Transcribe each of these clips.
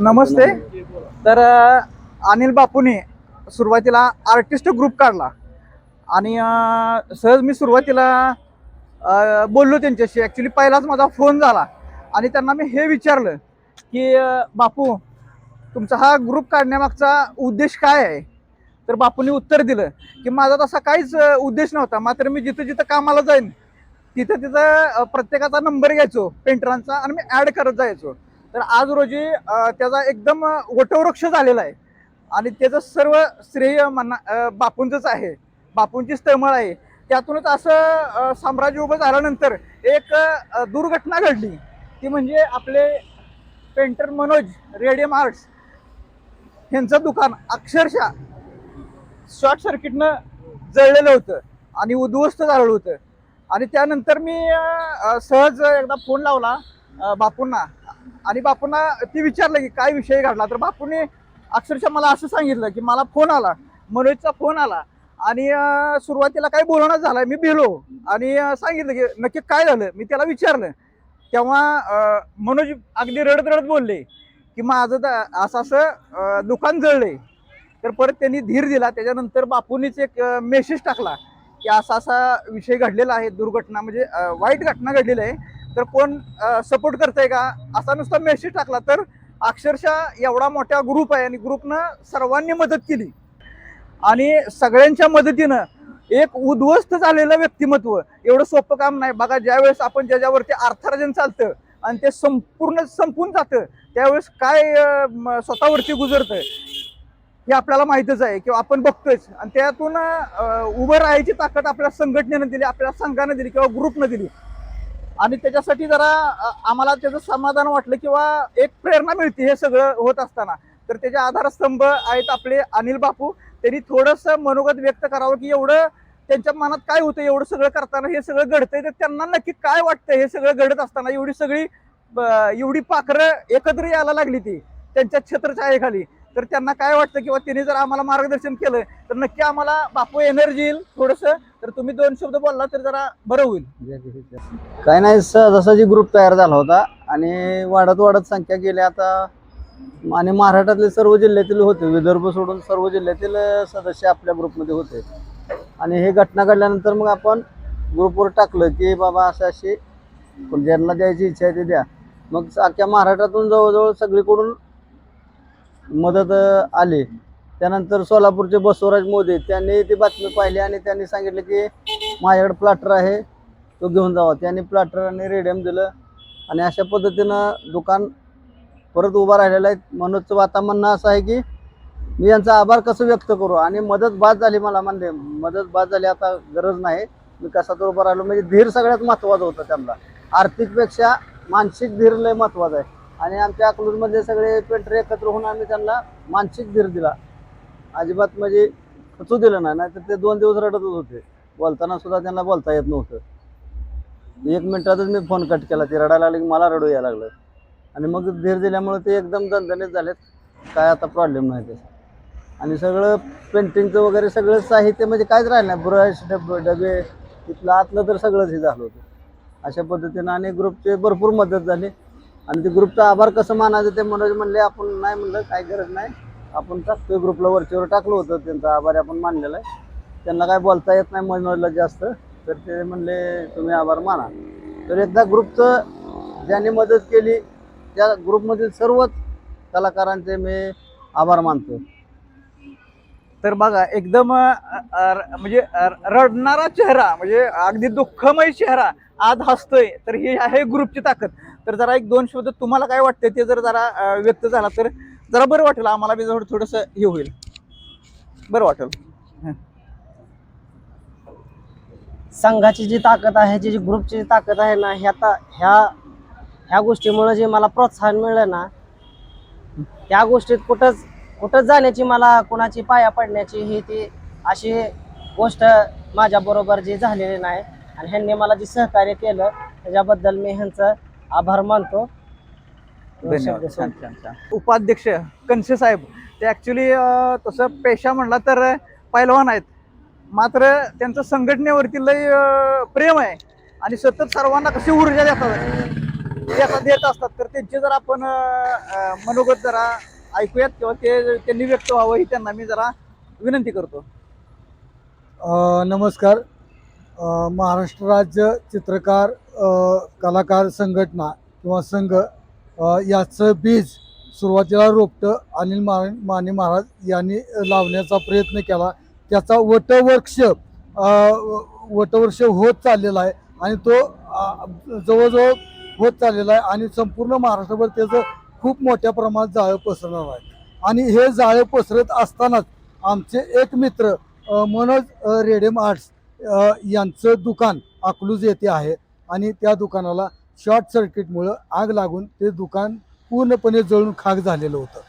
नमस्ते. तर अनिल बापूने सुरुवातीला artist group काढला. आणि सहज मी सुरुवातीला बोललो त्यांच्याशी. ॲक्च्युली पहिलाच माझा फोन झाला. आणि त्यांना मी हे विचारलं की बापू तुमचा हा ग्रुप काढण्यामागचा उद्देश काय आहे? तर बापूंनी उत्तर दिलं की माझा तसा काहीच उद्देश नव्हता. मात्र मी जिथं जिथं कामाला जाईन तिथं तिथं प्रत्येकाचा नंबर घ्यायचो पेंटरांचा आणि मी ॲड करत जायचो. तर आज रोजी त्याचा एकदम वटवृक्ष झालेला आहे. आणि त्याचं सर्व श्रेय म्हणा बापूंचंच आहे. बापूंचीच तळमळ आहे. त्यातूनच असं साम्राज्य उभं झाल्यानंतर एक दुर्घटना घडली. ती म्हणजे आपले पेंटर मनोज रेडियम आर्ट्स यांचं दुकान अक्षरशः शॉर्ट सर्किटनं जळलेलं होतं आणि उद्ध्वस्त झालेलं होतं. आणि त्यानंतर मी सहज एकदा फोन लावला बापूंना. आणि बापूंना ती विचारलं की काय विषय घडला? तर बापूंनी अक्षरशः मला असं सांगितलं की मला फोन आला. मनोजचा फोन आला. आणि सुरुवातीला काही बोलणं झालं. मी भिलो आणि सांगितलं की नक्की काय झालं? मी त्याला विचारलं. तेव्हा मनोज अगदी रडत रडत बोलले की माझं असं असं दुकान जळले तर परत त्यांनी धीर दिला. त्याच्यानंतर बापूंनीच एक मेसेज टाकला की असा असा विषय घडलेला आहे. दुर्घटना म्हणजे वाईट घटना घडलेली आहे. तर कोण सपोर्ट करतंय का? असा नुसता मेसेज टाकला तर अक्षरशः एवढा मोठा ग्रुप आहे आणि ग्रुपनं सर्वांनी मदत केली. आणि सगळ्यांच्या मदतीनं एक उद्ध्वस्त झालेलं व्यक्तिमत्व एवढं सोपं काम नाही. बघा ज्यावेळेस आपण ज्याच्यावरती अर्थार्जन चालतं आणि ते संपूर्ण संपून जातं त्यावेळेस काय स्वतःवरती गुजरतं हे आपल्याला माहितच आहे किंवा आपण बघतोयच. आणि त्यातून उभं राहायची ताकद आपल्या संघटनेनं दिली आपल्या संघानं दिली किंवा ग्रुपनं दिली. आणि त्याच्यासाठी जरा आम्हाला त्याचं समाधान वाटलं किंवा एक प्रेरणा मिळते हे सगळं होत असताना. तर त्याचे आधारस्तंभ आहेत आपले अनिल बापू. त्यांनी थोडंसं मनोगत व्यक्त करावं की एवढं त्यांच्या मनात काय होतं एवढं सगळं करताना हे सगळं घडतंय. तर त्यांना नक्की काय वाटतं हे सगळं घडत असताना एवढी सगळी ब- एवढी पाखरं एकत्र यायला लागली ती त्यांच्या छत्रछायेखाली. तर त्यांना काय वाटतं किंवा त्यांनी जर आम्हाला मार्गदर्शन केलं तर नक्की आम्हाला बापू एनर्जी येईल थोडंसं. तर तुम्ही दोन शब्द बोलला तर जरा बरं होईल. काय नाही सहजासहजी ग्रुप तयार झाला होता आणि वाढत वाढत संख्या गेली आता आणि महाराष्ट्रातले सर्व जिल्ह्यातील होते विदर्भ सोडून सर्व जिल्ह्यातील सदस्य आपल्या ग्रुपमध्ये होते. आणि हे घटना घडल्यानंतर मग आपण ग्रुपवर टाकलं की बाबा असं अशी ज्यांना द्यायची इच्छा आहे ते द्या. मग अख्ख्या महाराष्ट्रातून जवळजवळ सगळीकडून मदत आली. त्यानंतर सोलापूरचे बसवराज मोदी त्यांनी ती बातमी पाहिली आणि त्यांनी सांगितलं की माझ्याकडे प्लाटर आहे तो घेऊन जावा. त्यांनी प्लाटर आणि रेडियम दिलं आणि अशा पद्धतीनं दुकान परत उभा राहिलेलं आहे. मनोजचं आता म्हणणं असं आहे की मी यांचा आभार कसं व्यक्त करू? आणि मदत बाद झाली मला म्हणले. मदत बाद झाली आता गरज नाही. मी कसा तर उभा राहिलो? म्हणजे धीर सगळ्यात महत्त्वाचं होतं त्यांना. आर्थिकपेक्षा मानसिक धीर लय महत्त्वाचं आहे. आणि आमच्या अकलूरमधले सगळे पेंटर एकत्र होऊन आम्ही त्यांना मानसिक धीर दिला. अजिबात म्हणजे खचू दिलं नाही नाहीतर ते दोन दिवस रडतच होते. बोलताना सुद्धा त्यांना बोलता येत नव्हतं. एक मिनिटातच मी फोन कट केला ते रडायला लागले की मला रडू यायला लागलं. आणि मग धीर दिल्यामुळे ते एकदम दणदणीत झालेत. काय आता प्रॉब्लेम नाही त्याचा. आणि सगळं पेंटिंगचं वगैरे सगळं साहित्य म्हणजे काहीच राहिलं नाही. ब्रश डब डबे इथलं आतलं तर सगळंच हे झालं होतं. अशा पद्धतीनं आणि ग्रुपचे भरपूर मदत झाली. आणि ते ग्रुपचा आभार कसं मानायचं ते मनोज म्हणले आपण नाही म्हणलं काय गरज नाही. आपण टाकतोय ग्रुपला वरचीवर टाकलं होतं त्यांचा आभार आपण मानलेला आहे. त्यांना काय बोलता येत नाही मनोजला जास्त तर ते म्हणले तुम्ही आभार माना. तर एकदा ग्रुपचं ज्यांनी मदत केली त्या ग्रुपमधील सर्वच कलाकारांचे मी आभार मानतो. तर बघा एकदम र- म्हणजे रडणारा चेहरा म्हणजे अगदी दुःखमय चेहरा आज हसतोय तर ही आहे ग्रुपची ताकद. तर जरा एक दोन शब्द तुम्हाला काय वाटतं ते जर जरा व्यक्त झाला तर जरा बरं वाटेल आम्हाला बी थोडं थोडंसं हे होईल. बरं वाटेल. संघाची जी ताकद आहे जी जी ग्रुपची जी ताकद आहे ना ह्या ता ह्या ह्या गोष्टीमुळे जे मला प्रोत्साहन मिळलं ना त्या गोष्टीत कुठंच कुठंच जाण्याची मला कुणाची पाया पडण्याची ही ती अशी गोष्ट माझ्याबरोबर जी झालेली नाही. आणि ह्यांनी मला जे सहकार्य केलं त्याच्याबद्दल मी ह्यांचं आभार मानतो. धन्यवाद. छान छान. छान उपाध्यक्ष कनसे साहेब ते ॲक्च्युली तसं पेशा म्हणला तर पैलवान आहेत. मात्र त्यांचं संघटनेवरती लय प्रेम आहे. आणि सतत सर्वांना कशी ऊर्जा देतात देत असतात. तर त्यांचे जर आपण मनोगत जरा ऐकूयात किंवा ते त्यांनी व्यक्त व्हावं ही त्यांना मी जरा विनंती करतो. नमस्कार. महाराष्ट्र राज्य चित्रकार कलाकार संघटना किंवा संघ याचं बीज सुरुवातीला रोपटं अनिल मा माने महाराज यांनी लावण्याचा प्रयत्न केला. त्याचा वटवृक्ष वटवृक्ष वटवर्ष होत चाललेला आहे आणि तो जवळजवळ होत चाललेला आहे आणि संपूर्ण महाराष्ट्रभर त्याचं खूप मोठ्या प्रमाणात जाळं पसरणार आहे. आणि हे जाळं पसरत असतानाच आमचे एक मित्र मनोज रेडियम रेडेम आर्ट्स यांचं दुकान अकलूज येथे आहे. आणि त्या दुकानाला शॉर्ट सर्किटमुळं आग लागून ते दुकान पूर्णपणे जळून खाक झालेलं होतं.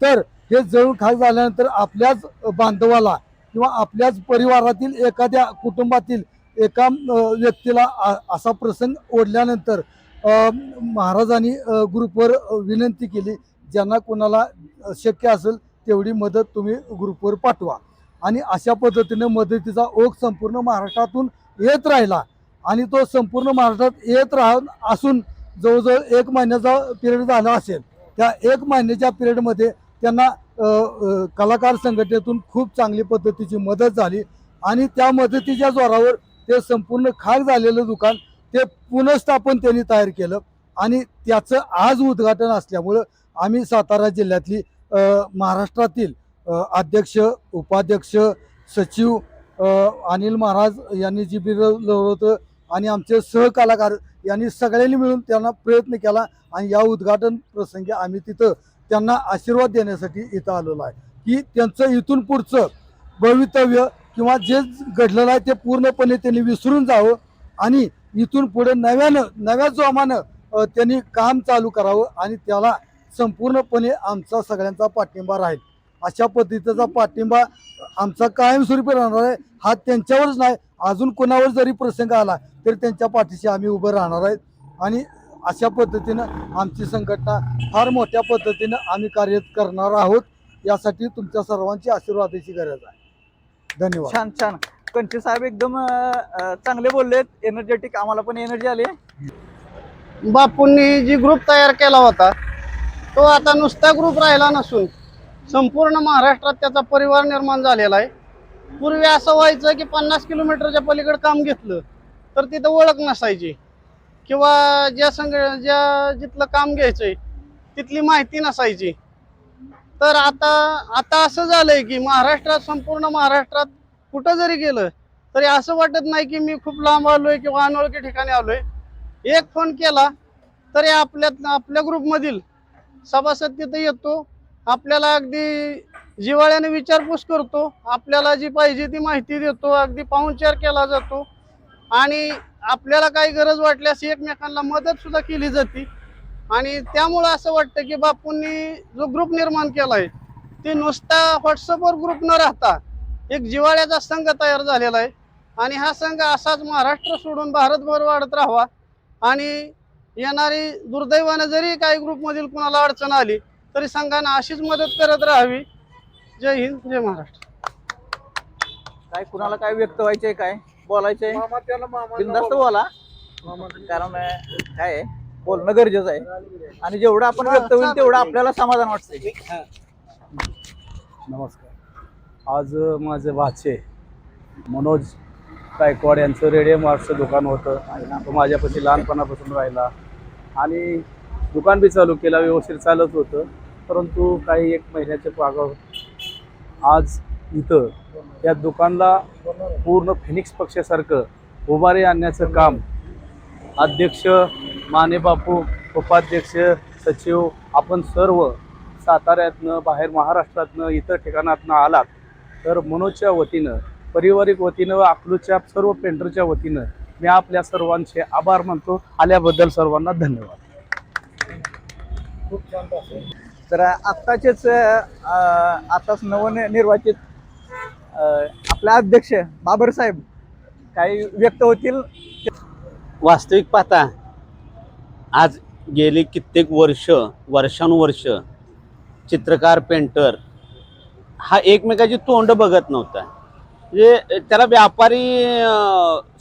तर हे जळून खाक झाल्यानंतर आपल्याच बांधवाला किंवा आपल्याच परिवारातील एखाद्या कुटुंबातील एका व्यक्तीला असा प्रसंग ओढल्यानंतर महाराजांनी ग्रुपवर विनंती केली ज्यांना कोणाला शक्य असेल तेवढी मदत तुम्ही ग्रुपवर पाठवा. आणि अशा पद्धतीने मदतीचा ओघ संपूर्ण महाराष्ट्रातून येत राहिला. आणि तो संपूर्ण महाराष्ट्रात येत राह असून जवळजवळ एक महिन्याचा पिरियड झाला असेल. त्या एक महिन्याच्या पिरियडमध्ये त्यांना कलाकार संघटनेतून खूप चांगली पद्धतीची मदत झाली. आणि त्या मदतीच्या जोरावर ते संपूर्ण खाक झालेलं दुकान ते पुनर्स्थापन त्यांनी तयार केलं. आणि त्याचं आज उद्घाटन असल्यामुळं आम्ही सातारा जिल्ह्यातली महाराष्ट्रातील अध्यक्ष उपाध्यक्ष सचिव अनिल महाराज यांनी जी बिरलं होतं आणि आमचे सहकलाकार यांनी सगळ्यांनी मिळून त्यांना प्रयत्न केला आणि या उद्घाटन प्रसंगी आम्ही तिथं त्यांना आशीर्वाद देण्यासाठी इथं आलेलो आहे. की त्यांचं इथून पुढचं भवितव्य किंवा जे घडलेलं आहे ते पूर्णपणे त्यांनी विसरून जावं आणि इथून पुढे नव्यानं नव्या जोमानं त्यांनी काम चालू करावं आणि त्याला संपूर्णपणे आमचा सगळ्यांचा पाठिंबा राहील. अशा पद्धतीचा पाठिंबा आमचा कायमस्वरूपी राहणार आहे. हा त्यांच्यावरच नाही अजून कोणावर जरी प्रसंग आला तरी त्यांच्या पाठीशी आम्ही उभं राहणार आहेत आणि अशा पद्धतीनं आमची संघटना फार मोठ्या पद्धतीनं आम्ही कार्य करणार आहोत. यासाठी तुमच्या सर्वांची आशीर्वादाची गरज आहे. धन्यवाद. छान छान. कंचे साहेब एकदम चांगले बोललेत. एनर्जेटिक आम्हाला पण एनर्जी आली. बापूंनी जी ग्रुप तयार केला होता तो आता नुसता ग्रुप राहिला नसून संपूर्ण महाराष्ट्रात त्याचा परिवार निर्माण झालेला आहे. पूर्वी असं व्हायचं की पन्नास किलोमीटरच्या पलीकडे काम घेतलं तर तिथं ओळख नसायची. किंवा ज्या संघ ज्या जिथलं काम घ्यायचंय तिथली माहिती नसायची. तर आता आता असं झालंय की महाराष्ट्रात संपूर्ण महाराष्ट्रात कुठं जरी गेलं तरी असं वाटत नाही की मी खूप लांब आलोय किंवा अनोळखी ठिकाणी आलोय. एक फोन केला तरी आपल्या आपल्या ग्रुपमधील सभासद तिथं येतो आपल्याला अगदी जिवाळ्याने विचारपूस करतो. आपल्याला जी पाहिजे ती माहिती देतो. अगदी पाहुणचार केला जातो. आणि आपल्याला काही गरज वाटल्यास एकमेकांना मदत सुद्धा केली जाते. आणि त्यामुळं असं वाटतं की बापूंनी जो ग्रुप निर्माण केला आहे ते नुसता व्हॉट्सअपवर ग्रुप न राहता एक जिवाळ्याचा संघ तयार झालेला आहे. आणि हा संघ असाच महाराष्ट्र सोडून भारतभर वाढत राहावा. आणि येणारी दुर्दैवानं जरी काही ग्रुपमधील कुणाला अडचण आली तरी संघानं अशीच मदत करत राहावी. जय हिंद जय महाराष्ट्र. काय कुणाला काय व्यक्त व्हायचंय काय बोलायचंय? बिंदास्त बोला. कारण काय आहे, बोलणं गरजेचं आहे. आणि जेवढं आपण व्यक्त होईल तेवढं आपल्याला समाधान वाटतंय. नमस्कार. आज माझे भाचे मनोज गायकवाड यांचं रेडियम आर्टचं दुकान होतं. आणि तो माझ्यापाशी लहानपणापासून राहिला. आणि दुकान बी चालू केला व्यवस्थित चालत होतं. परंतु काही एक महिन्याच्या मागं आज इथं या दुकानला पूर्ण फिनिक्स पक्षासारखं उभारी आणण्याचं काम अध्यक्ष माने बापू उपाध्यक्ष सचिव आपण सर्व साताऱ्यातनं बाहेर महाराष्ट्रातनं इतर ठिकाणातनं आलात. तर मनोजच्या वतीनं पारिवारिक वतीनं व अकलूच्या सर्व पेंटरच्या वतीनं मी आपल्या सर्वांचे आभार मानतो. आल्याबद्दल सर्वांना धन्यवाद. तर आत्ताचेच आताच नवनिर्वाचित आपले अध्यक्ष बाबर साहेब काही व्यक्त होतील. वास्तविक पाहता आज गेली कित्येक वर्ष वर्षानुवर्ष चित्रकार पेंटर हा एकमेकाची तोंड बघत नव्हता. म्हणजे त्याला व्यापारी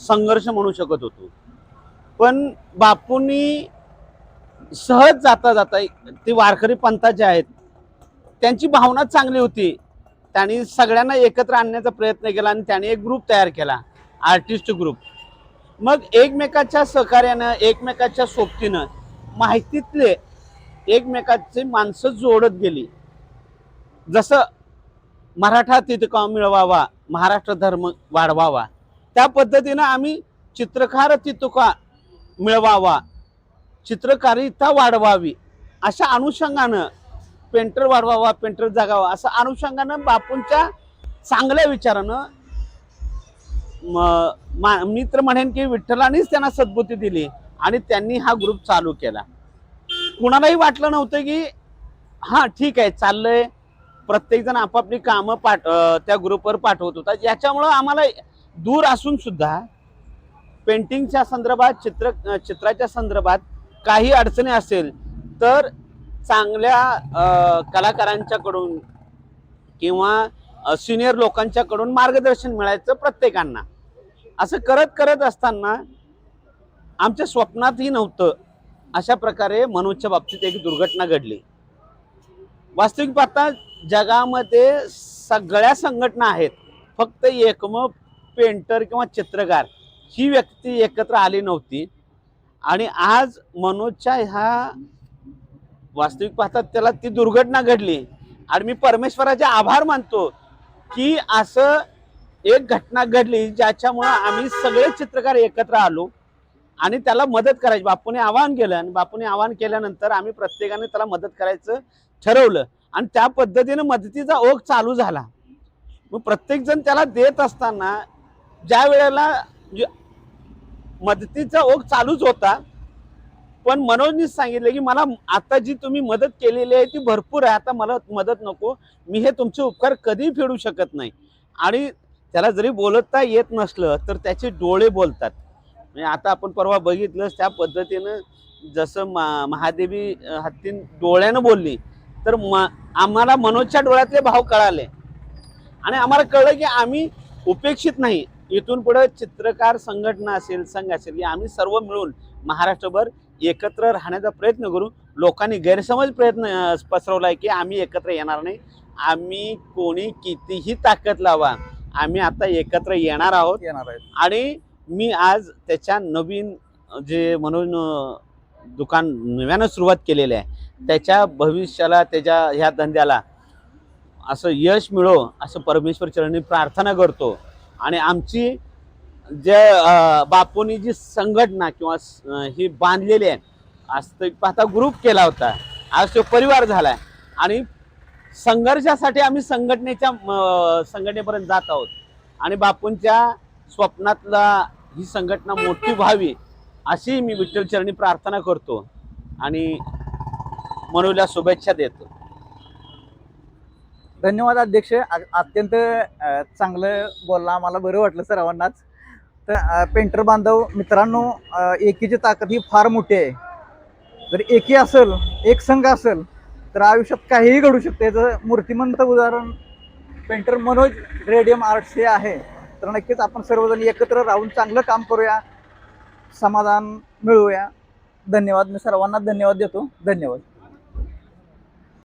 संघर्ष म्हणू शकत होतो. पण बापूंनी सहज जाता जाता ते वारकरी पंथाचे आहेत त्यांची भावना चांगली होती. त्यांनी सगळ्यांना एकत्र आणण्याचा प्रयत्न केला आणि त्यांनी एक ग्रुप तयार केला आर्टिस्ट ग्रुप मग एकमेकाच्या सहकार्यानं एकमेकाच्या सोबतीनं माहितीतले एकमेकाचे माणसं जोडत गेली. जसं मराठा तितका मिळवावा महाराष्ट्र धर्म वाढवावा त्या पद्धतीनं आम्ही चित्रकार तितुका मिळवावा चित्रकारिता वाढवावी अशा अनुषंगानं पेंटर वाढवावा पेंटर जागावा असं अनुषंगानं बापूंच्या चांगल्या विचारानं मा- मी तर म्हणेन की विठ्ठलानेच त्यांना सद्बुद्धी दिली आणि त्यांनी हा ग्रुप चालू केला. कुणालाही वाटलं नव्हतं की हा ठीक आहे चाललंय. प्रत्येकजण आपापली कामं पाठ त्या ग्रुपवर पाठवत होता. याच्यामुळं आम्हाला दूर असून सुद्धा पेंटिंगच्या संदर्भात चित्र चित्राच्या संदर्भात काही अडचणी असेल तर चांगल्या कलाकारांच्याकडून किंवा सिनियर लोकांच्याकडून मार्गदर्शन मिळायचं प्रत्येकांना. असं करत करत असताना आमच्या स्वप्नातही नव्हतं अशा प्रकारे मनोजच्या बाबतीत एक दुर्घटना घडली. वास्तविक पाहता जगामध्ये सगळ्या संघटना आहेत. फक्त एकमेव पेंटर किंवा चित्रकार ही व्यक्ती एकत्र आली नव्हती. आणि आज मनोजच्या ह्या वास्तविक पाहता त्याला ती दुर्घटना घडली. आणि मी परमेश्वराचे आभार मानतो की असं एक घटना घडली ज्याच्यामुळं आम्ही सगळे चित्रकार एकत्र आलो आणि त्याला मदत करायची. बापूने आवाहन केलं आणि बापूने आवाहन केल्यानंतर आम्ही प्रत्येकाने त्याला मदत करायचं ठरवलं. आणि त्या पद्धतीनं मदतीचा ओघ चालू झाला. मग प्रत्येकजण त्याला देत असताना ज्या वेळेला मदतीचा ओघ चालूच होता. पण मनोजनीच सांगितलं की मला आता जी तुम्ही मदत केलेली आहे ती भरपूर आहे. आता मला मदत नको. मी हे तुमचे उपकार कधी फेडू शकत नाही. आणि त्याला जरी बोलता येत नसलं तर त्याचे डोळे बोलतात. म्हणजे आता आपण परवा बघितलं त्या पद्धतीनं जसं मा महादेवी हत्तीन डोळ्यानं बोलली तर म आम्हाला मनोजच्या डोळ्यातले भाव कळाले. आणि आम्हाला कळलं की आम्ही उपेक्षित नाही. इथून पुढे चित्रकार संघटना असेल संघ असेल की आम्ही सर्व मिळून महाराष्ट्रभर एकत्र राहण्याचा प्रयत्न करू. लोकांनी गैरसमज प्रयत्न अं, पसरवलाय की आम्ही एकत्र येणार नाही. आम्ही कोणी कितीही ताकद लावा आम्ही आता एकत्र येणार आहोत. येणार आहेत. आणि मी आज त्याच्या नवीन जे म्हणून दुकान नव्यानं सुरुवात केलेलं आहे त्याच्या भविष्याला त्याच्या ह्या धंद्याला असं यश मिळो असं परमेश्वर चरणी प्रार्थना करतो. आणि आमची जे बापूंनी जी संघटना किंवा ही बांधलेली आहे आज ते पाहता ग्रुप केला होता. आज तो परिवार झाला आहे. आणि संघर्षासाठी आम्ही संघटनेच्या संघटनेपर्यंत जात आहोत. आणि बापूंच्या स्वप्नातला ही संघटना मोठी व्हावी अशी मी विठ्ठलचरणी प्रार्थना करतो. आणि मनोला शुभेच्छा देतो. धन्यवाद अध्यक्ष. अत्यंत चांगलं बोलला. आम्हाला बरं वाटलं सर्वांनाच. तर पेंटर बांधव मित्रांनो एकीची ताकद ही फार मोठी आहे. जर एकी असेल एक संघ असेल तर आयुष्यात काहीही घडू शकते. याचं मूर्तिमंत उदाहरण पेंटर मनोज रेडियम आर्ट्स हे आहे. तर नक्कीच आपण सर्वजण एकत्र राहून चांगलं काम करूया. समाधान मिळवूया. धन्यवाद. मी सर्वांना धन्यवाद देतो. धन्यवाद.